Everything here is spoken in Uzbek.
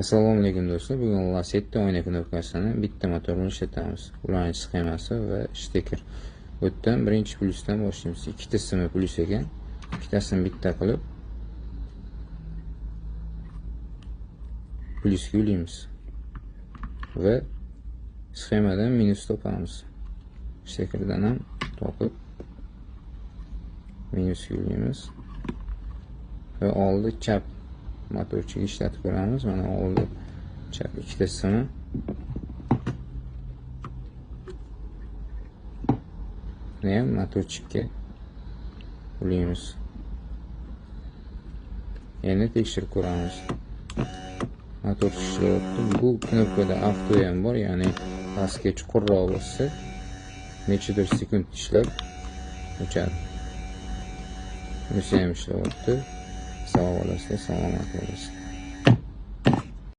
assalomu alaykum do'stlar. Bugun lasetti oyna knopkasini bitta motor bilan ishlatamiz ulanish sxemasi va shtekер bu yerdan birinchi plyusdan boshlaymiz. Ikkita simi plyus ekan. Ikkitasini bitta qilib plyusga ulaymiz va sxemadan minus topamiz. Shtekерdan ham topib minusga ulaymiz va oldi chap. Motorchiga ishlatib ko'ramiz. Mana oldi chap ikkita simi buni ham motorchikka ulaymiz endi tekshirib ko'ramiz. Motor ishlayapti bu knopkada avto ham bor ya'ni pastga chuqurroq bo'lsa nechadir sekund ishlab o'chadi. Bunisi ham ishlayapti sábado, este sábado,